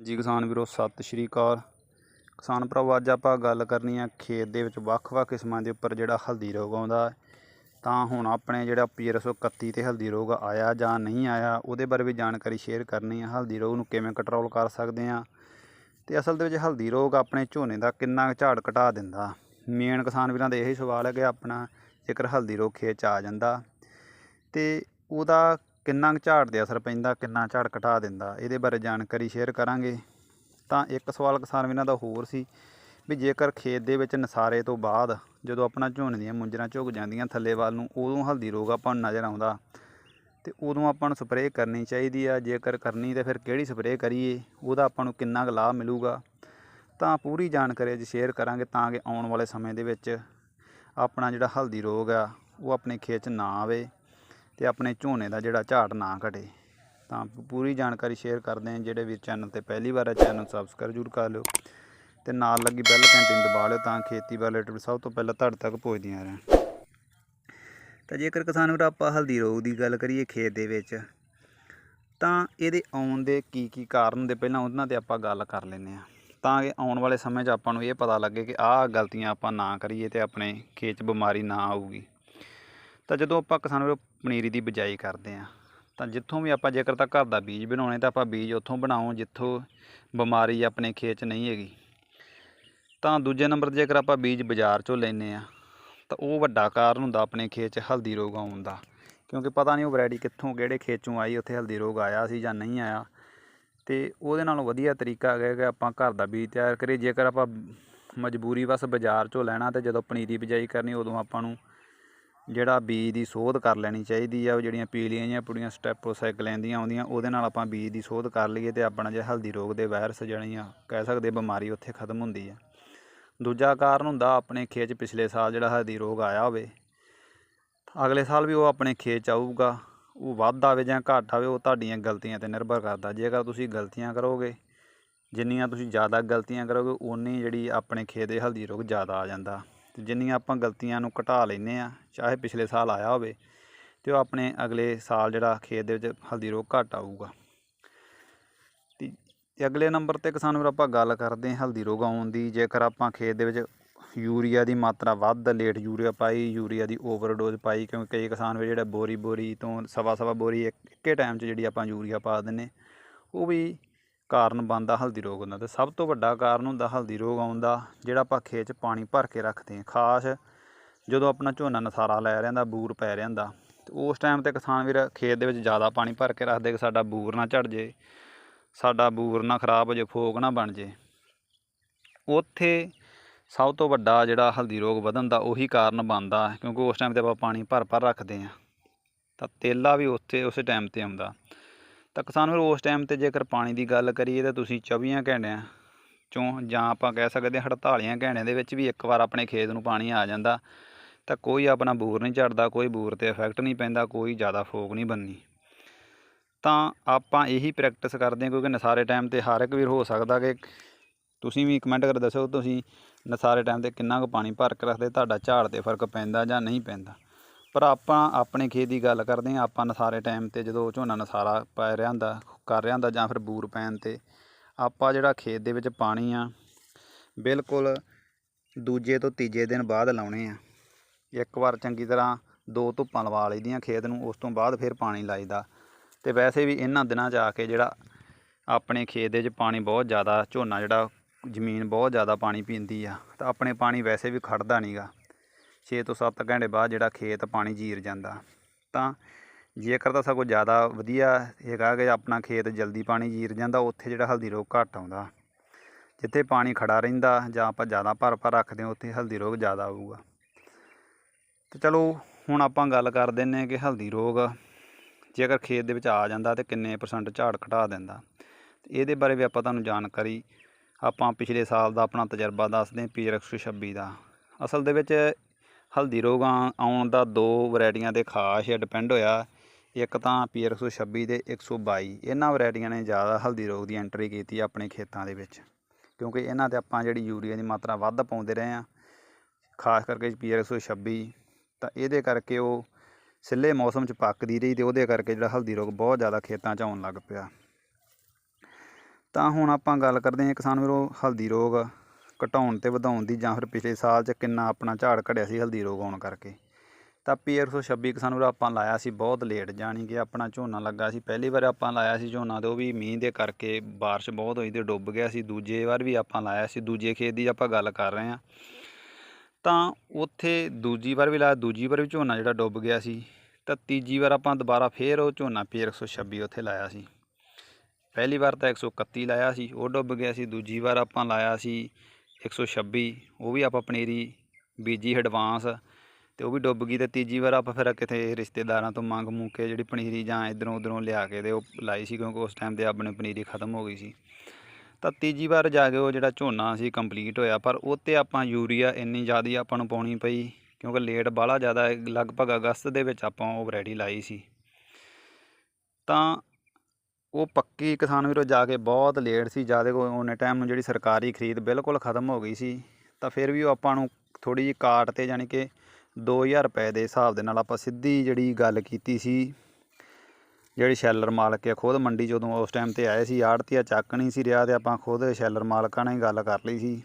ਜੀ ਕਿਸਾਨ ਵੀਰੋ, ਸਤਿ ਸ਼੍ਰੀ ਅਕਾਲ। ਕਿਸਾਨ ਭਰਾਵੋ, ਅੱਜ ਆਪਾਂ ਗੱਲ ਕਰਨੀ ਆ ਖੇਤ ਦੇ ਵਿੱਚ ਵੱਖ-ਵੱਖ ਕਿਸਮਾਂ ਦੇ ਉੱਪਰ ਜਿਹੜਾ ਹਲਦੀ ਰੋਗ ਆਉਂਦਾ ਤਾਂ ਹੁਣ ਆਪਣੇ ਜਿਹੜਾ PRS31 ਤੇ ਹਲਦੀ ਰੋਗ ਆਇਆ ਜਾਂ ਨਹੀਂ ਆਇਆ, ਉਹਦੇ ਬਾਰੇ ਵੀ ਜਾਣਕਾਰੀ ਸ਼ੇਅਰ ਕਰਨੀ ਆ। ਹਲਦੀ ਰੋਗ ਨੂੰ ਕਿਵੇਂ ਕੰਟਰੋਲ ਕਰ ਸਕਦੇ ਆ? ਤੇ ਅਸਲ ਦੇ ਵਿੱਚ ਹਲਦੀ ਰੋਗ ਆਪਣੇ ਝੋਨੇ ਦਾ ਕਿੰਨਾ ਕੁ ਝਾੜ ਘਟਾ ਦਿੰਦਾ? ਮੇਨ ਕਿਸਾਨ ਵੀਰਾਂ ਦਾ ਇਹੀ ਸਵਾਲ ਹੈ ਕਿ ਆਪਣਾ ਜੇਕਰ ਹਲਦੀ ਰੋਗ ਖੇਤ 'ਚ ਆ ਜਾਂਦਾ ਤੇ ਉਹਦਾ ਕਿੰਨਾ ਕੁ ਝਾੜ ਦੇ ਅਸਰ ਪੈਂਦਾ, ਕਿੰਨਾ ਝਾੜ ਘਟਾ ਦਿੰਦਾ, ਇਹਦੇ ਬਾਰੇ ਜਾਣਕਾਰੀ ਸ਼ੇਅਰ ਕਰਾਂਗੇ। ਤਾਂ ਇੱਕ ਸਵਾਲ ਕਿਸਾਨ ਵੀਰਾਂ ਦਾ ਹੋਰ ਸੀ ਵੀ ਜੇਕਰ ਖੇਤ ਦੇ ਵਿੱਚ ਨਸਾਰੇ ਤੋਂ ਬਾਅਦ ਜਦੋਂ ਆਪਣਾ ਝੋਨੇ ਦੀਆਂ ਮੁੰਜਰਾਂ ਝੁਕ ਜਾਂਦੀਆਂ ਥੱਲੇ ਵੱਲ ਨੂੰ, ਉਦੋਂ ਹਲਦੀ ਰੋਗ ਆਪਾਂ ਨੂੰ ਨਜ਼ਰ ਆਉਂਦਾ। ਤੇ ਉਦੋਂ ਆਪਾਂ ਨੂੰ ਸਪਰੇਅ ਕਰਨੀ ਚਾਹੀਦੀ ਆ, ਜੇਕਰ ਕਰਨੀ ਤਾਂ ਫਿਰ ਕਿਹੜੀ ਸਪਰੇਅ ਕਰੀਏ, ਉਹਦਾ ਆਪਾਂ ਨੂੰ ਕਿੰਨਾ ਕੁ ਲਾਭ ਮਿਲੂਗਾ। ਤਾਂ ਪੂਰੀ ਜਾਣਕਾਰੀ ਅੱਜ ਸ਼ੇਅਰ ਕਰਾਂਗੇ ਤਾਂ ਕਿ ਆਉਣ ਵਾਲੇ ਸਮੇਂ ਦੇ ਵਿੱਚ ਆਪਣਾ ਜਿਹੜਾ ਹਲਦੀ ਰੋਗ ਆ, ਉਹ ਆਪਣੇ ਖੇਤ 'ਚ ਨਾ ਆਵੇ। ਤੇ ਆਪਣੇ ਝੋਨੇ ਦਾ ਜਿਹੜਾ ਝਾੜ ਨਾ ਘਟੇ। ਤਾਂ ਪੂਰੀ ਜਾਣਕਾਰੀ ਸ਼ੇਅਰ ਕਰਦੇ ਹਾਂ ਜਿਹੜੇ ਵੀਰ ਚੈਨਲ ਤੇ ਪਹਿਲੀ ਵਾਰ ਹੈ ਚੈਨਲ ਸਬਸਕ੍ਰਾਈਬ ਜ਼ਰੂਰ ਕਰ ਲਿਓ ਤੇ ਨਾਲ ਲੱਗੀ ਬੈਲ ਘੰਟੀ ਦਬਾ ਲਿਓ ਤਾਂ ਖੇਤੀ ਰਿਲੇਟਡ ਸਭ ਤੋਂ ਪਹਿਲਾਂ ਤੁਹਾਡੇ ਤੱਕ ਪਹੁੰਚਦੀਆਂ ਰਹਿਣ। ਤਾਂ ਜੇਕਰ ਕਿਸਾਨ ਵੀਰ ਆਪਾਂ ਹਲਦੀ ਰੋਗ ਦੀ ਗੱਲ ਕਰੀਏ ਖੇਤ ਦੇ ਵਿੱਚ, ਤਾਂ ਇਹਦੇ ਆਉਣ ਦੇ ਕੀ ਕੀ ਕਾਰਨ ਦੇ ਪਹਿਲਾਂ ਉਹਨਾਂ ਤੇ ਆਪਾਂ ਗੱਲ ਕਰ ਲੈਂਦੇ ਆ ਤਾਂ ਕਿ ਆਉਣ ਵਾਲੇ ਸਮੇਂ 'ਚ ਆਪਾਂ ਨੂੰ ਇਹ ਪਤਾ ਲੱਗੇ ਕਿ ਆਹ ਗਲਤੀਆਂ ਆਪਾਂ ਨਾ ਕਰੀਏ ਤੇ ਆਪਣੇ ਖੇਤ 'ਚ ਬਿਮਾਰੀ ਨਾ ਆਊਗੀ। ਤਾਂ ਜਦੋਂ ਆਪਾਂ ਕਿਸਾਨ ਵੀਰੋ ਪਨੀਰੀ ਦੀ ਬਿਜਾਈ ਕਰਦੇ ਆ ਤਾਂ ਜਿੱਥੋਂ ਵੀ ਆਪਾਂ ਜੇਕਰ ਤਾਂ ਘਰ ਦਾ ਬੀਜ ਬਣਾਉਣੇ ਤਾਂ ਆਪਾਂ ਬੀਜ ਉੱਥੋਂ ਬਣਾਓ ਜਿੱਥੋਂ ਬਿਮਾਰੀ ਆਪਣੇ ਖੇਤ 'ਚ ਨਹੀਂ ਹੈਗੀ। ਤਾਂ ਦੂਜੇ ਨੰਬਰ ਤੇ ਜੇਕਰ ਆਪਾਂ ਬੀਜ ਬਾਜ਼ਾਰ 'ਚੋਂ ਲੈਨੇ ਆ ਤਾਂ ਉਹ ਵੱਡਾ ਕਾਰਨ ਹੁੰਦਾ ਆਪਣੇ ਖੇਤ 'ਚ ਹਲਦੀ ਰੋਗ ਆਉਣ ਦਾ। ਕਿਉਂਕਿ ਪਤਾ ਨਹੀਂ ਉਹ ਵੈਰਾਈਟੀ ਕਿੱਥੋਂ, ਕਿਹੜੇ ਖੇਤ 'ਚੋਂ ਆਈ, ਉੱਥੇ ਹਲਦੀ ਰੋਗ ਆਇਆ ਸੀ ਜਾਂ ਨਹੀਂ ਆਇਆ। ਤੇ ਉਹਦੇ ਨਾਲੋਂ ਵਧੀਆ ਤਰੀਕਾ ਹੈਗਾ ਕਿ ਆਪਾਂ ਘਰ ਦਾ ਬੀਜ ਤਿਆਰ ਕਰੀਏ। ਜੇਕਰ ਆਪਾਂ ਮਜਬੂਰੀ ਵਸ ਬਾਜ਼ਾਰ 'ਚੋਂ ਲੈਣਾ ਤੇ ਜਦੋਂ ਪਨੀਰੀ ਬਿਜਾਈ ਕਰਨੀ, ਉਦੋਂ ਆਪਾਂ ਨੂੰ ਜਿਹੜਾ ਬੀਜ ਦੀ ਸੋਧ ਕਰ ਲੈਣੀ ਚਾਹੀਦੀ ਆ, ਉਹ ਜਿਹੜੀਆਂ ਪੀਲੀਆਂ ਜਾਂ ਪੁੜੀਆਂ ਸਟੈਪੋਸਾਈਕਲਿਨ ਦੀਆਂ ਆਉਂਦੀਆਂ, ਉਹਦੇ ਨਾਲ ਆਪਾਂ ਬੀਜ ਦੀ ਸੋਧ ਕਰ ਲਈਏ ਤੇ ਆਪਣਾ ਜਿਹੜਾ ਹਲਦੀ ਰੋਗ ਦੇ ਵਾਇਰਸ ਜਿਹੜੀਆਂ ਕਹਿ ਸਕਦੇ ਬਿਮਾਰੀ ਉੱਥੇ ਖਤਮ ਹੁੰਦੀ ਆ। ਦੂਜਾ ਕਾਰਨ ਹੁੰਦਾ ਆਪਣੇ ਖੇਤ 'ਚ ਪਿਛਲੇ ਸਾਲ ਜਿਹੜਾ ਹਲਦੀ ਰੋਗ ਆਇਆ ਹੋਵੇ, ਅਗਲੇ ਸਾਲ ਵੀ ਉਹ ਆਪਣੇ ਖੇਤ 'ਚ ਆਊਗਾ, ਉਹ ਵੱਧ ਆਵੇ ਜਾਂ ਘੱਟ ਆਵੇ, ਉਹ ਤੁਹਾਡੀਆਂ ਗਲਤੀਆਂ ਤੇ ਨਿਰਭਰ ਕਰਦਾ। ਜੇਕਰ ਤੁਸੀਂ ਗਲਤੀਆਂ ਕਰੋਗੇ, ਜਿੰਨੀਆਂ ਤੁਸੀਂ ਜ਼ਿਆਦਾ ਗਲਤੀਆਂ ਕਰੋਗੇ ਉਨੀ ਜਿਹੜੀ ਆਪਣੇ ਖੇਤ ਦੇ ਹਲਦੀ ਰੋਗ ਜ਼ਿਆਦਾ ਆ ਜਾਂਦਾ। ਜਿੰਨੀਆਂ ਆਪਾਂ ਗਲਤੀਆਂ ਨੂੰ ਘਟਾ ਲੈਨੇ ਆ ਚਾਹੇ ਪਿਛਲੇ ਸਾਲ ਆਇਆ ਹੋਵੇ, ਤੇ ਉਹ ਆਪਣੇ ਅਗਲੇ ਸਾਲ ਜਿਹੜਾ ਖੇਤ ਦੇ ਵਿੱਚ ਹਲਦੀ ਰੋਗ ਘੱਟ ਆਊਗਾ। ਤੇ ਅਗਲੇ ਨੰਬਰ ਤੇ ਕਿਸਾਨ ਵੀਰ ਆਪਾਂ ਗੱਲ ਕਰਦੇ ਹਾਂ ਹਲਦੀ ਰੋਗ ਆਉਣ ਦੀ, ਜੇਕਰ ਆਪਾਂ ਖੇਤ ਦੇ ਵਿੱਚ ਯੂਰੀਆ ਦੀ ਮਾਤਰਾ ਵੱਧ, ਲੇਟ ਯੂਰੀਆ ਪਾਈ, ਯੂਰੀਆ ਦੀ ਓਵਰਡੋਜ਼ ਪਾਈ, ਕਿਉਂਕਿ ਕਈ ਕਿਸਾਨ ਵੀ ਜਿਹੜਾ ਬੋਰੀ ਬੋਰੀ ਤੋਂ ਸਵਾ ਸਵਾ ਬੋਰੀ ਇੱਕ ਇੱਕੇ ਟਾਈਮ 'ਚ ਜਿਹੜੀ ਆਪਾਂ ਯੂਰੀਆ ਪਾ ਦਿੰਨੇ ਉਹ ਵੀ ਕਾਰਨ ਬਣਦਾ ਹਲਦੀ ਰੋਗ ਹੁੰਦਾ ਤੇ ਸਭ ਤੋਂ ਵੱਡਾ ਕਾਰਨ ਹੁੰਦਾ ਹਲਦੀ ਰੋਗ ਆਉਣ ਦਾ, ਜਿਹੜਾ ਆਪਾਂ ਖੇਤ 'ਚ ਪਾਣੀ ਭਰ ਕੇ ਰੱਖਦੇ ਹਾਂ। ਖਾਸ ਜਦੋਂ ਆਪਣਾ ਝੋਨਾ ਨਸਾਰਾ ਲੈ ਰਿਹਾ ਹੁੰਦਾ ਬੂਰ ਪੈ ਰਿਹਾ ਹੁੰਦਾ ਤੇ ਉਸ ਟਾਈਮ ਤੇ ਕਿਸਾਨ ਵੀਰ ਖੇਤ ਦੇ ਵਿੱਚ ਜ਼ਿਆਦਾ ਪਾਣੀ ਭਰ ਕੇ ਰੱਖਦੇ ਕਿ ਸਾਡਾ ਬੂਰ ਨਾ ਝੜ ਜੇ, ਸਾਡਾ ਬੂਰ ਨਾ ਖਰਾਬ ਹੋ ਜੇ, ਫੋਕ ਨਾ ਬਣ ਜੇ। ਉੱਥੇ ਸਭ ਤੋਂ ਵੱਡਾ ਜਿਹੜਾ ਹਲਦੀ ਰੋਗ ਵਧਣ ਦਾ ਉਹੀ ਕਾਰਨ ਬਣਦਾ, ਕਿਉਂਕਿ ਉਸ ਟਾਈਮ ਤੇ ਆਪਾਂ ਪਾਣੀ ਭਰ ਭਰ ਰੱਖਦੇ ਹਾਂ। ਤਾਂ ਤੇਲਾ ਵੀ ਉੱਥੇ, ਉਸੇ ਟਾਈਮ ਤੇ ਆਉਂਦਾ। ਤਾਂ ਕਿਸਾਨ ਵੀਰ, ਉਸ ਟਾਈਮ ਤੇ ਜੇਕਰ ਪਾਣੀ ਦੀ ਗੱਲ ਕਰੀਏ ਤਾਂ ਤੁਸੀਂ 24 ਘੰਟਿਆਂ ਚੋਂ ਜਾਂ ਆਪਾਂ ਕਹਿ ਸਕਦੇ ਹਾਂ 48 ਘੰਟਿਆਂ ਦੇ ਵਿੱਚ ਵੀ ਇੱਕ ਵਾਰ ਆਪਣੇ ਖੇਤ ਨੂੰ ਪਾਣੀ ਆ ਜਾਂਦਾ, ਤਾਂ ਕੋਈ ਆਪਣਾ ਬੂਰ ਨਹੀਂ ਝੜਦਾ, ਕੋਈ ਬੂਰ ਤੇ ਇਫੈਕਟ ਨਹੀਂ ਪੈਂਦਾ, ਕੋਈ ਜ਼ਿਆਦਾ ਫੋਕ ਨਹੀਂ ਬੰਨੀ ਤਾਂ ਆਪਾਂ ਇਹੀ ਪ੍ਰੈਕਟਿਸ ਕਰਦੇ ਹਾਂ, ਕਿਉਂਕਿ ਨਸਾਰੇ ਟਾਈਮ ਤੇ ਹਰ ਇੱਕ ਵੀਰ ਹੋ ਸਕਦਾ ਕਿ ਤੁਸੀਂ ਵੀ ਕਮੈਂਟ ਕਰ ਦੱਸੋ, ਤੁਸੀਂ ਨਸਾਰੇ ਟਾਈਮ ਤੇ ਕਿੰਨਾ ਕੁ ਪਾਣੀ ਭਰ ਕੇ ਰੱਖਦੇ, ਤੁਹਾਡਾ ਝਾੜ ਤੇ ਫ਼ਰਕ ਪੈਂਦਾ ਜਾਂ ਨਹੀਂ ਪੈਂਦਾ। ਪਰ ਆਪਾਂ ਆਪਣੇ ਖੇਤ ਦੀ ਗੱਲ ਕਰਦੇ ਹਾਂ, ਆਪਾਂ ਨਸਾਰੇ ਟਾਈਮ ਤੇ ਜਦੋਂ ਝੋਨਾ ਨਸਾਰਾ ਪੈ ਰਿਹਾ ਹੁੰਦਾ, ਕਰ ਰਿਹਾ ਹੁੰਦਾ ਜਾਂ ਫਿਰ ਬੂਰ ਪੈਣ ਤੇ, ਆਪਾਂ ਜਿਹੜਾ ਖੇਤ ਦੇ ਵਿੱਚ ਪਾਣੀ ਆ, ਬਿਲਕੁਲ ਦੂਜੇ ਤੋਂ ਤੀਜੇ ਦਿਨ ਬਾਅਦ ਲਾਉਣੇ ਆ। ਇੱਕ ਵਾਰ ਚੰਗੀ ਤਰ੍ਹਾਂ ਦੋ ਧੁੱਪਾਂ ਲਵਾ ਲਈਦੀਆਂ ਖੇਤ ਨੂੰ, ਉਸ ਤੋਂ ਬਾਅਦ ਫਿਰ ਪਾਣੀ ਲਾਈਦਾ। ਤੇ ਵੈਸੇ ਵੀ ਇਹਨਾਂ ਦਿਨਾਂ 'ਚ ਆ ਕੇ ਜਿਹੜਾ ਆਪਣੇ ਖੇਤ ਦੇ ਵਿੱਚ ਪਾਣੀ ਬਹੁਤ ਜ਼ਿਆਦਾ, ਝੋਨਾ ਜਿਹੜਾ ਜ਼ਮੀਨ ਬਹੁਤ ਜ਼ਿਆਦਾ ਪਾਣੀ ਪੀਂਦੀ ਆ, ਤਾਂ ਆਪਣੇ ਪਾਣੀ ਵੈਸੇ ਵੀ ਖੜਦਾ ਨਹੀਂਗਾ 6 ਤੋਂ 7 ਘੰਟੇ ਬਾਅਦ ਜਿਹੜਾ ਖੇਤ ਪਾਣੀ ਜੀਰ ਜਾਂਦਾ। ਤਾਂ ਜੇਕਰ ਤਾਂ ਸਗੋਂ ਜ਼ਿਆਦਾ ਵਧੀਆ ਹੈਗਾ ਕਿ ਆਪਣਾ ਖੇਤ ਜਲਦੀ ਪਾਣੀ ਜੀਰ ਜਾਂਦਾ, ਉੱਥੇ ਜਿਹੜਾ ਹਲਦੀ ਰੋਗ ਘੱਟ ਆਉਂਦਾ। ਜਿੱਥੇ ਪਾਣੀ ਖੜਾ ਰਹਿੰਦਾ ਜਾਂ ਆਪਾਂ ਜ਼ਿਆਦਾ ਭਰ ਭਰ ਰੱਖਦੇ ਹਾਂ, ਉੱਥੇ ਹਲਦੀ ਰੋਗ ਜ਼ਿਆਦਾ ਆਊਗਾ। ਤੇ ਚਲੋ, ਹੁਣ ਆਪਾਂ ਗੱਲ ਕਰ ਦਿੰਨੇ ਕਿ ਹਲਦੀ ਰੋਗ ਜੇਕਰ ਖੇਤ ਦੇ ਵਿੱਚ ਆ ਜਾਂਦਾ ਤੇ ਕਿੰਨੇ ਪਰਸੈਂਟ ਝਾੜ ਘਟਾ ਦਿੰਦਾ। ਤੇ ਇਹਦੇ ਬਾਰੇ ਵੀ ਆਪਾਂ ਤੁਹਾਨੂੰ ਜਾਣਕਾਰੀ ਆਪਾਂ ਪਿਛਲੇ ਸਾਲ ਦਾ ਆਪਣਾ ਤਜਰਬਾ ਦੱਸਦੇ ਹਾਂ, ਪੀ 126 ਦਾ। ਅਸਲ ਦੇ ਵਿੱਚ ਹਲਦੀ ਰੋਗ ਆਉਣ ਦਾ ਦੋ ਵੈਰਾਈਟੀਆਂ ਦੇ ਖਾਸ ਡਿਪੈਂਡ ਹੋਇਆ। ਇੱਕ ਤਾਂ ਪੀ 126 ਤੇ 122 ਇਹਨਾਂ ਵੈਰਾਈਟੀਆਂ ਨੇ ਜ਼ਿਆਦਾ ਹਲਦੀ ਰੋਗ ਦੀ ਐਂਟਰੀ ਕੀਤੀ ਆਪਣੇ ਖੇਤਾਂ ਦੇ ਵਿੱਚ। ਕਿਉਂਕਿ ਇਹਨਾਂ ਤੇ ਆਪਾਂ ਜਿਹੜੀ ਯੂਰੀਆ ਦੀ ਮਾਤਰਾ ਵੱਧ ਪਾਉਂਦੇ ਰਹੇ ਆ ਖਾਸ ਕਰਕੇ ਪੀ 126 ਤਾਂ ਇਹਦੇ ਕਰਕੇ ਉਹ ਸਿੱਲੇ ਮੌਸਮ 'ਚ ਪੱਕਦੀ ਰਹੀ ਤੇ ਉਹਦੇ ਕਰਕੇ ਜਿਹੜਾ ਹਲਦੀ ਰੋਗ ਬਹੁਤ ਜ਼ਿਆਦਾ ਖੇਤਾਂ 'ਚ ਆਉਣ ਲੱਗ ਪਿਆ। ਤਾਂ ਹੁਣ ਆਪਾਂ ਗੱਲ ਕਰਦੇ ਹਾਂ ਕਿਸਾਨ ਵੀਰੋ, ਹਲਦੀ ਰੋਗ ਘਟਾਉਣ ਤੇ ਵਧਾਉਣ ਦੀ ਜਾਂ ਫਿਰ ਪਿਛਲੇ ਸਾਲ 'ਚ ਕਿੰਨਾ ਆਪਣਾ ਝਾੜ ਘਟਿਆ ਸੀ ਹਲਦੀ ਰੋਗ ਆਉਣ ਕਰਕੇ। ਤਾਂ ਪੀਆਰ 126 ਕਿਸਾਨ ਸਾਨੂੰ ਆਪਾਂ ਲਾਇਆ ਸੀ ਬਹੁਤ ਲੇਟ ਜਾਣੀ ਕਿ ਆਪਣਾ ਝੋਨਾ ਲੱਗਾ ਸੀ। ਪਹਿਲੀ ਵਾਰ ਆਪਾਂ ਲਾਇਆ ਸੀ ਝੋਨਾ ਤੇ ਉਹ ਵੀ ਮੀਂਹ ਦੇ ਕਰਕੇ ਬਾਰਿਸ਼ ਬਹੁਤ ਹੋਈ ਤੇ ਡੁੱਬ ਗਿਆ ਸੀ। ਦੂਜੇ ਵਾਰ ਵੀ ਆਪਾਂ ਲਾਇਆ ਸੀ, ਦੂਜੇ ਖੇਤ ਦੀ ਆਪਾਂ ਗੱਲ ਕਰ ਰਹੇ ਹਾਂ। ਤਾਂ ਉੱਥੇ ਦੂਜੀ ਵਾਰ ਵੀ ਲਾਇਆ, ਦੂਜੀ ਵਾਰ ਵੀ ਝੋਨਾ ਜਿਹੜਾ ਡੁੱਬ ਗਿਆ ਸੀ। ਤਾਂ ਤੀਜੀ ਵਾਰ ਆਪਾਂ ਦੁਬਾਰਾ ਫੇਰ ਉਹ ਝੋਨਾ ਪੀਆਰ 126 ਉੱਥੇ ਲਾਇਆ ਸੀ। ਪਹਿਲੀ ਵਾਰ ਤਾਂ 131 ਲਾਇਆ ਸੀ, ਉਹ ਡੁੱਬ ਗਿਆ ਸੀ। ਦੂਜੀ ਵਾਰ ਆਪਾਂ ਲਾਇਆ ਸੀ 126 ਉਹ ਵੀ ਆਪਾਂ ਪਨੀਰੀ ਬੀਜੀ ਐਡਵਾਂਸ ਤੇ ਉਹ ਵੀ ਡੁੱਬ ਗਈ ਤੇ ਤੀਜੀ ਵਾਰ ਆਪਾਂ ਫਿਰ ਕਿਤੇ ਰਿਸ਼ਤੇਦਾਰਾਂ ਤੋਂ ਮੰਗ ਮੁੰਗ ਕੇ ਜਿਹੜੀ ਪਨੀਰੀ ਜਾਂ ਇਧਰੋਂ ਉਧਰੋਂ ਲਿਆ ਕੇ ਤੇ ਉਹ ਲਾਈ ਸੀ ਕਿਉਂਕਿ ਉਸ ਟਾਈਮ ਤੇ ਆਪਣੇ ਪਨੀਰੀ ਖਤਮ ਹੋ ਗਈ ਸੀ। ਤਾਂ ਤੀਜੀ ਵਾਰ ਜਾ ਕੇ ਉਹ ਜਿਹੜਾ ਝੋਨਾ ਸੀ ਕੰਪਲੀਟ ਹੋਇਆ, ਪਰ ਉਹ 'ਤੇ ਆਪਾਂ ਯੂਰੀਆ ਇੰਨੀ ਜ਼ਿਆਦਾ ਆਪਾਂ ਨੂੰ ਪਾਉਣੀ ਪਈ ਕਿਉਂਕਿ ਲੇਟ ਬਾਹਲਾ ਜ਼ਿਆਦਾ ਲਗਭਗ ਅਗਸਤ ਦੇ ਵਿੱਚ ਆਪਾਂ ਉਹ ਵੈਰਾਈਟੀ ਲਾਈ ਸੀ। ਤਾਂ ਉਹ ਪੱਕੀ ਕਿਸਾਨ ਵੀਰੋ ਜਾ ਕੇ ਬਹੁਤ ਲੇਟ ਸੀ, ਜ਼ਿਆਦਾ ਕੋ ਉਹਨੇ ਟਾਈਮ ਨੂੰ ਜਿਹੜੀ ਸਰਕਾਰੀ ਖਰੀਦ ਬਿਲਕੁਲ ਖਤਮ ਹੋ ਗਈ ਸੀ, ਤਾਂ ਫਿਰ ਵੀ ਉਹ ਆਪਾਂ ਨੂੰ ਥੋੜੀ ਜਿਹੀ ਕਾਟ ਤੇ ਯਾਨੀ ਕਿ 2000 ਰੁਪਏ ਦੇ ਹਿਸਾਬ ਦੇ ਨਾਲ ਆਪਾਂ ਸਿੱਧੀ ਜਿਹੜੀ ਗੱਲ ਕੀਤੀ ਸੀ, ਜਿਹੜੀ ਸ਼ੈਲਰ ਮਾਲਕ ਆ, ਖੁਦ ਮੰਡੀ ਜਦੋਂ ਉਸ ਟਾਈਮ ਤੇ ਆਏ ਸੀ ਆੜਤੀਆ ਚੱਕ ਨਹੀਂ ਸੀ ਰਿਹਾ ਤੇ ਆਪਾਂ ਖੁਦ ਸ਼ੈਲਰ ਮਾਲਕਾਂ ਨਾਲ ਹੀ ਗੱਲ ਕਰ ਲਈ ਸੀ,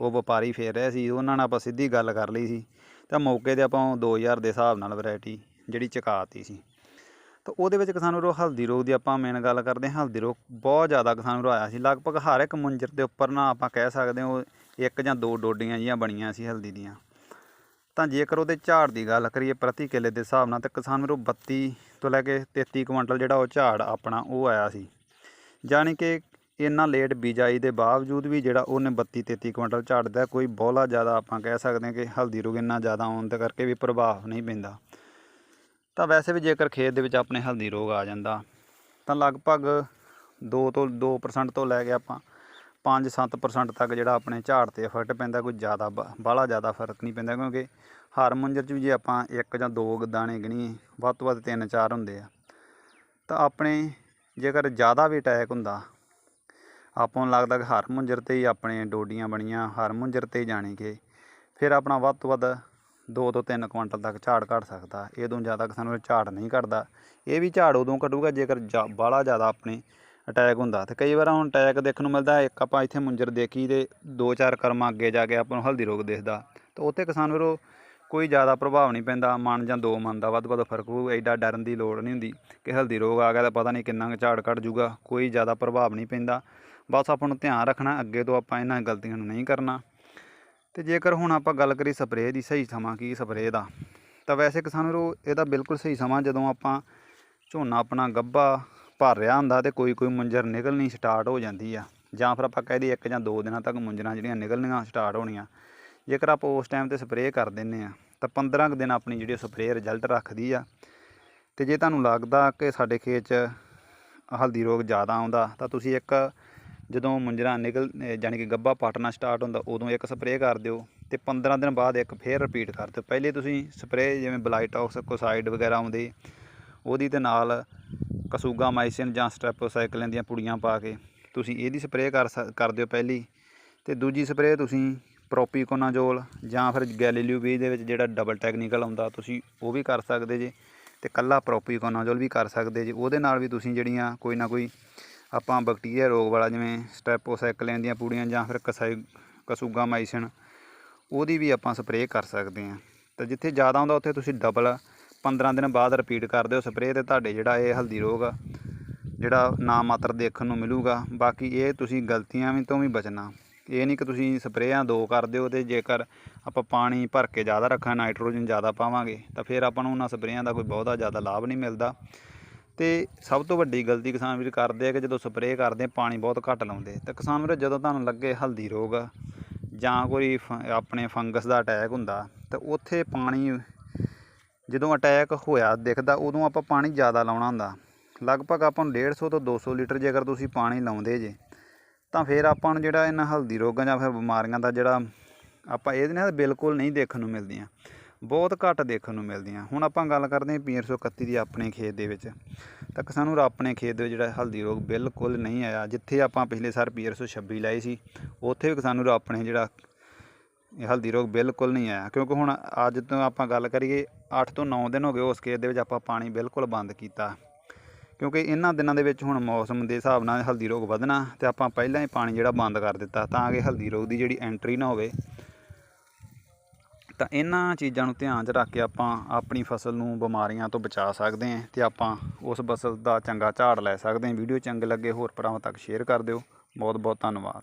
ਉਹ ਵਪਾਰੀ ਫੇਰ ਰਹੇ ਸੀ, ਉਹਨਾਂ ਨਾਲ ਆਪਾਂ ਸਿੱਧੀ ਗੱਲ ਕਰ ਲਈ ਸੀ, ਤਾਂ ਮੌਕੇ ਤੇ ਆਪਾਂ ਉਹ 2000 ਦੇ ਹਿਸਾਬ ਨਾਲ ਵੈਰਾਈਟੀ ਜਿਹੜੀ ਚੁਕਾਤੀ ਸੀ। ਤਾਂ ਉਹਦੇ ਵਿੱਚ ਕਿਸਾਨ ਰੋ ਹਲਦੀ ਰੋਗ ਦੀ ਆਪਾਂ ਮੇਨ ਗੱਲ ਕਰਦੇ ਹਾਂ। ਹਲਦੀ ਰੋਗ ਬਹੁਤ ਜ਼ਿਆਦਾ ਕਿਸਾਨ ਵੀਰੋ ਆਇਆ ਸੀ। ਲਗਭਗ ਹਰ ਇੱਕ ਮੁੰਜਰ ਦੇ ਉੱਪਰ ਨਾ ਆਪਾਂ ਕਹਿ ਸਕਦੇ ਹਾਂ ਇੱਕ ਜਾਂ ਦੋ ਡੋਡੀਆਂ ਜੀਆਂ ਬਣੀਆਂ ਸੀ ਹਲਦੀ ਦੀਆਂ। ਤਾਂ ਜੇਕਰ ਉਹਦੇ ਝਾੜ ਦੀ ਗੱਲ ਕਰੀਏ ਪ੍ਰਤੀ ਕਿੱਲੇ ਦੇ ਹਿਸਾਬ ਨਾਲ ਤਾਂ ਕਿਸਾਨ ਨੂੰ 32 ਤੋਂ ਲੈ ਕੇ 33 ਕੁਇੰਟਲ ਜਿਹੜਾ ਉਹ ਝਾੜ ਆਪਣਾ ਉਹ ਆਇਆ ਸੀ। ਜਾਣੀ ਕਿ ਇੰਨਾ ਲੇਟ ਬਿਜਾਈ ਦੇ ਬਾਵਜੂਦ ਵੀ ਜਿਹੜਾ ਉਹਨੇ 32 33 ਕੁਇੰਟਲ ਝਾੜ ਦਾ ਕੋਈ ਬਹੁਲਾ ਜ਼ਿਆਦਾ ਆਪਾਂ ਕਹਿ ਸਕਦੇ ਹਾਂ ਕਿ ਹਲਦੀ ਰੋਗ ਇੰਨਾ ਜ਼ਿਆਦਾ ਆਉਣ ਦੇ ਕਰਕੇ ਵੀ ਪ੍ਰਭਾਵ ਨਹੀਂ ਪੈਂਦਾ। ਤਾਂ ਵੈਸੇ ਵੀ ਜੇਕਰ ਖੇਤ ਦੇ ਵਿੱਚ ਆਪਣੇ ਹਲਦੀ ਰੋਗ ਆ ਜਾਂਦਾ, ਤਾਂ ਲਗਭਗ 2 ਤੋਂ 2% ਤੋਂ ਲੈ ਕੇ ਆਪਾਂ 5-7% ਤੱਕ ਜਿਹੜਾ ਆਪਣੇ ਝਾੜ ਤੇ ਇਫੈਕਟ ਪੈਂਦਾ, ਕੋਈ ਜ਼ਿਆਦਾ ਬਾਹਲਾ ਜ਼ਿਆਦਾ ਫ਼ਰਕ ਨਹੀਂ ਪੈਂਦਾ, ਕਿਉਂਕਿ ਹਰ ਮੁੰਜਰ 'ਚ ਵੀ ਜੇ ਆਪਾਂ ਇੱਕ ਜਾਂ ਦੋ ਦਾਣੇ ਗਣੀਏ, ਵੱਧ ਤੋਂ ਵੱਧ ਤਿੰਨ ਚਾਰ ਹੁੰਦੇ ਆ। ਤਾਂ ਆਪਣੇ ਜੇਕਰ ਜ਼ਿਆਦਾ ਵੀ ਅਟੈਕ ਹੁੰਦਾ, ਆਪਾਂ ਨੂੰ ਲੱਗਦਾ ਕਿ ਹਰ ਮੁੰਜਰ ਤੇ ਹੀ ਆਪਣੇ ਡੋਡੀਆਂ ਬਣੀਆਂ, ਹਰ ਮੁੰਜਰ ਤੇ ਹੀ ਜਾਣੀ ਕਿ, ਫਿਰ ਆਪਣਾ ਵੱਧ ਤੋਂ ਵੱਧ 2 ਤੋਂ 3 ਕੁਇੰਟਲ ਤੱਕ ਝਾੜ ਘਟ ਸਕਦਾ ਇਦੋਂ ਤੋਂ ਜ਼ਿਆਦਾ ਸਾਨੂੰ ਝਾੜ ਨਹੀਂ ਘਟਦਾ ਇਹ ਵੀ ਝਾੜ ਉਦੋਂ ਘਟੂਗਾ ਜੇਕਰ ਬਾਹਲਾ ਜ਼ਿਆਦਾ ਆਪਣੇ ਅਟੈਕ ਹੁੰਦਾ। ਤੇ ਕਈ ਵਾਰ ਹੁਣ ਅਟੈਕ ਦੇਖਣ ਨੂੰ ਮਿਲਦਾ, ਇੱਕ ਆਪਾਂ ਇੱਥੇ ਮੁੰਜਰ ਦੇਖੀ ਤੇ ਦੋ ਚਾਰ ਕਰਮਾਂ ਅੱਗੇ ਜਾ ਕੇ ਆਪਾਂ ਨੂੰ ਹਲਦੀ ਰੋਗ ਦਿਖਦਾ। ਤਾਂ ਉੱਥੇ ਕਿਸਾਨ ਵੀਰੋ ਕੋਈ ਜ਼ਿਆਦਾ ਪ੍ਰਭਾਵ ਨਹੀਂ ਪੈਂਦਾ ਮਨ ਜਾਂ ਦੋ ਮਨ ਦਾ ਵੱਧ ਵੱਧ ਫ਼ਰਕ ਹੋਊ ਐਡਾ ਡਰਨ ਦੀ ਲੋੜ ਨਹੀਂ ਹੁੰਦੀ ਕਿ ਹਲਦੀ ਰੋਗ ਆ ਗਿਆ ਤਾਂ ਪਤਾ ਨਹੀਂ ਕਿੰਨਾ ਕੁ ਝਾੜ ਘਟ ਜੂਗਾ ਕੋਈ ਜ਼ਿਆਦਾ ਪ੍ਰਭਾਵ ਨਹੀਂ ਪੈਂਦਾ। ਬਸ ਆਪਾਂ ਨੂੰ ਧਿਆਨ ਰੱਖਣਾ, ਅੱਗੇ ਤੋਂ ਆਪਾਂ ਇਹਨਾਂ ਗਲਤੀਆਂ ਨੂੰ ਨਹੀਂ ਕਰਨਾ। ਤੇ ਜੇਕਰ ਹੁਣ ਆਪਾਂ ਗੱਲ ਕਰੀ ਸਪਰੇਅ ਦੀ ਸਹੀ ਸਮਾਂ ਕੀ ਸਪਰੇਅ ਦਾ, ਤਾਂ ਵੈਸੇ ਕਿਸਾਨ ਵੀਰੋ, ਇਹਦਾ ਬਿਲਕੁਲ ਸਹੀ ਸਮਾਂ ਜਦੋਂ ਆਪਾਂ ਝੋਨਾ ਆਪਣਾ ਗੱਭਾ ਭਰ ਰਿਹਾ ਹੁੰਦਾ ਤੇ ਕੋਈ ਕੋਈ ਮੁੰਜਰ ਨਿਕਲਣੀ ਸਟਾਰਟ ਹੋ ਜਾਂਦੀ ਆ, ਜਾਂ ਫਿਰ ਆਪਾਂ ਕਹਿ ਦਈਏ ਇੱਕ ਜਾਂ ਦੋ ਦਿਨਾਂ ਤੱਕ ਮੁੰਜਰਾਂ ਜਿਹੜੀਆਂ ਨਿਕਲਣੀਆਂ ਸਟਾਰਟ ਹੋਣੀਆਂ, ਜੇਕਰ ਆਪਾਂ ਉਸ ਟਾਈਮ ਤੇ ਸਪਰੇਅ ਕਰ ਦਿੰਨੇ ਆ, ਤਾਂ 15 ਕੁ ਦਿਨ ਆਪਣੀ ਜਿਹੜੀ ਸਪਰੇਅ ਰਿਜ਼ਲਟ ਰੱਖਦੀ ਆ, ਤੇ ਜੇ ਤੁਹਾਨੂੰ ਲੱਗਦਾ ਕਿ ਸਾਡੇ ਖੇਤ 'ਚ ਹਲਦੀ ਰੋਗ ਜ਼ਿਆਦਾ ਆਉਂਦਾ, ਤਾਂ ਤੁਸੀਂ ਇੱਕ ਜਦੋਂ ਮੁੰਜਰਾ ਨਿਕਲ ਜਾਨੀ ਕਿ ਗੱਭਾ ਪਾਟਣਾ ਸਟਾਰਟ ਹੁੰਦਾ, ਉਦੋਂ ਇੱਕ ਸਪਰੇਅ ਕਰ ਦਿਓ ਤੇ 15 ਦਿਨ ਬਾਅਦ ਇੱਕ ਫੇਰ ਰਿਪੀਟ ਕਰ ਦਿਓ। ਪਹਿਲੇ ਤੁਸੀਂ ਸਪਰੇਅ ਜਿਵੇਂ ਬਲਾਈਟੌਕਸ ਕੋਸਾਈਡ ਵਗੈਰਾ ਆਉਂਦੇ, ਉਹਦੀ ਤੇ ਨਾਲ ਕਸੂਗਾ ਮਾਈਸਿਨ ਜਾਂ ਸਟ੍ਰੈਪੋਸਾਈਕਲਿਨ ਦੀਆਂ ਪੁੜੀਆਂ ਪਾ ਕੇ ਤੁਸੀਂ ਇਹਦੀ ਸਪਰੇਅ ਕਰ ਕਰ ਦਿਓ ਪਹਿਲੀ। ਤੇ ਦੂਜੀ ਸਪਰੇਅ ਤੁਸੀਂ ਪ੍ਰੋਪੀਕੋਨਾਜੋਲ ਜਾਂ ਫਿਰ ਗੈਲੀਲਿਓ ਬੀਜ ਦੇ ਵਿੱਚ ਜਿਹੜਾ ਡਬਲ ਟੈਕਨੀਕਲ ਆਉਂਦਾ, ਤੁਸੀਂ ਉਹ ਵੀ ਕਰ ਸਕਦੇ ਜੇ ਤੇ ਕੱਲਾ ਪ੍ਰੋਪੀਕੋਨਾਜੋਲ ਵੀ ਕਰ ਸਕਦੇ ਜੇ। ਉਹਦੇ ਨਾਲ ਵੀ ਤੁਸੀਂ ਜਿਹੜੀਆਂ ਕੋਈ ਨਾ ਕੋਈ ਆਪਾਂ ਬੈਕਟੀਰੀਆ ਰੋਗ ਵਾਲਾ ਜਿਵੇਂ ਸਟੈਪੋਸਾਈਕਲਿਨ ਦੀਆਂ ਪੂੜੀਆਂ ਜਾਂ ਫਿਰ ਕਸਾਈ ਕਸੂਗਾ ਮਾਈਸਿਨ, ਉਹਦੀ ਵੀ ਆਪਾਂ ਸਪਰੇਅ ਕਰ ਸਕਦੇ ਹਾਂ। ਤਾਂ ਜਿੱਥੇ ਜ਼ਿਆਦਾ ਆਉਂਦਾ ਉੱਥੇ ਤੁਸੀਂ ਡਬਲ 15 ਦਿਨ ਬਾਅਦ ਰਿਪੀਟ ਕਰ ਦਿਓ ਸਪਰੇਅ ਤੇ ਤੁਹਾਡੇ ਜਿਹੜਾ ਇਹ ਹਲਦੀ ਰੋਗ ਆ, ਜਿਹੜਾ ਨਾ ਮਾਤਰ ਦੇਖਣ ਨੂੰ ਮਿਲੂਗਾ। ਬਾਕੀ ਇਹ ਤੁਸੀਂ ਗਲਤੀਆਂ ਵੀ ਤੋਂ ਵੀ ਬਚਣਾ। ਇਹ ਨਹੀਂ ਕਿ ਤੁਸੀਂ ਸਪਰੇਆਂ ਦੋ ਕਰ ਦਿਓ ਤੇ ਜੇਕਰ ਆਪਾਂ ਪਾਣੀ ਭਰ ਕੇ ਜ਼ਿਆਦਾ ਰੱਖਾਂ ਨਾਈਟ੍ਰੋਜਨ ਜ਼ਿਆਦਾ ਪਾਵਾਂਗੇ, ਤਾਂ ਫਿਰ ਆਪਾਂ ਨੂੰ ਉਹਨਾਂ ਸਪਰੇਆਂ ਦਾ ਕੋਈ ਬਹੁਤਾ ਜ਼ਿਆਦਾ ਲਾਭ ਨਹੀਂ ਮਿਲਦਾ। ਤੇ ਸਭ ਤੋਂ ਵੱਡੀ ਗਲਤੀ ਕਿਸਾਨ ਵੀਰ ਕਰਦੇ ਆ ਕਿ ਜਦੋਂ ਸਪਰੇਅ ਕਰਦੇ ਆ, ਪਾਣੀ ਬਹੁਤ ਘੱਟ ਲਾਉਂਦੇ ਤਾਂ ਕਿਸਾਨ ਵੀਰ, ਜਦੋਂ ਤੁਹਾਨੂੰ ਲੱਗੇ ਹਲਦੀ ਰੋਗ ਜਾਂ ਕੋਈ ਆਪਣੇ ਫੰਗਸ ਦਾ ਅਟੈਕ ਹੁੰਦਾ, ਤਾਂ ਉੱਥੇ ਪਾਣੀ ਜਦੋਂ ਅਟੈਕ ਹੋਇਆ, ਦਿਖਦਾ, ਉਦੋਂ ਆਪਾਂ ਪਾਣੀ ਜ਼ਿਆਦਾ ਲਾਉਣਾ ਹੁੰਦਾ। ਲਗਭਗ ਆਪਾਂ ਨੂੰ 150 ਤੋਂ 200 ਲੀਟਰ ਜੇ ਅਗਰ ਤੁਸੀਂ ਪਾਣੀ ਲਾਉਂਦੇ ਜੇ, ਤਾਂ ਫਿਰ ਆਪਾਂ ਨੂੰ ਜਿਹੜਾ ਇਹਨਾਂ ਹਲਦੀ ਰੋਗਾਂ ਜਾਂ ਫਿਰ ਬਿਮਾਰੀਆਂ ਦਾ ਜਿਹੜਾ ਆਪਾਂ, ਇਹਦੇ ਨਾਲ ਬਿਲਕੁਲ ਨਹੀਂ ਦੇਖਣ ਨੂੰ ਮਿਲਦੀਆਂ। ਬਹੁਤ ਘੱਟ ਦੇਖਣ ਨੂੰ ਮਿਲਦੀਆਂ। ਹੁਣ ਆਪਾਂ ਗੱਲ ਕਰਦੇ ਹਾਂ ਪੀਰ 131 ਦੀ ਆਪਣੇ ਖੇਤ ਦੇ ਵਿੱਚ। ਤਾਂ ਕਿਸਾਨ ਨੂੰ ਆਪਣੇ ਖੇਤ ਦੇ ਵਿੱਚ ਜਿਹੜਾ ਹਲਦੀ ਰੋਗ ਬਿਲਕੁਲ ਨਹੀਂ ਆਇਆ। ਜਿੱਥੇ ਆਪਾਂ ਪਿਛਲੇ ਸਾਲ ਪੀਰ 126 ਲਾਏ ਸੀ, ਉੱਥੇ ਵੀ ਕਿਸਾਨ ਨੂੰ ਆਪਣੇ ਜਿਹੜਾ ਇਹ ਹਲਦੀ ਰੋਗ ਬਿਲਕੁਲ ਨਹੀਂ ਆਇਆ। ਕਿਉਂਕਿ ਹੁਣ ਅੱਜ ਤੋਂ ਆਪਾਂ ਗੱਲ ਕਰੀਏ 8 ਤੋਂ 9 ਦਿਨ ਹੋ ਗਏ ਉਸ ਖੇਤ ਦੇ ਵਿੱਚ ਆਪਾਂ ਪਾਣੀ ਬਿਲਕੁਲ ਬੰਦ ਕੀਤਾ। ਕਿਉਂਕਿ ਇਹਨਾਂ ਦਿਨਾਂ ਦੇ ਵਿੱਚ ਹੁਣ ਮੌਸਮ ਦੇ ਹਿਸਾਬ ਨਾਲ ਹਲਦੀ ਰੋਗ ਵਧਣਾ ਤੇ ਆਪਾਂ ਪਹਿਲਾਂ ਹੀ ਪਾਣੀ ਜਿਹੜਾ ਬੰਦ ਕਰ ਦਿੱਤਾ ਤਾਂ ਕਿ ਹਲਦੀ ਰੋਗ ਦੀ ਜਿਹੜੀ ਐਂਟਰੀ ਨਾ ਹੋਵੇ। ਤਾਂ ਇਹਨਾਂ ਚੀਜ਼ਾਂ ਨੂੰ ਧਿਆਨ 'ਚ ਰੱਖ ਕੇ ਆਪਾਂ ਆਪਣੀ ਫਸਲ ਨੂੰ ਬਿਮਾਰੀਆਂ ਤੋਂ ਬਚਾ ਸਕਦੇ ਹਾਂ ਤੇ ਆਪਾਂ ਉਸ ਫਸਲ ਦਾ ਚੰਗਾ ਝਾੜ ਲੈ ਸਕਦੇ ਹਾਂ। ਵੀਡੀਓ ਚੰਗੇ ਲੱਗੇ ਹੋਰ ਭਰਾਵਾਂ ਤੱਕ ਸ਼ੇਅਰ ਕਰ ਦਿਓ। ਬਹੁਤ ਬਹੁਤ ਧੰਨਵਾਦ।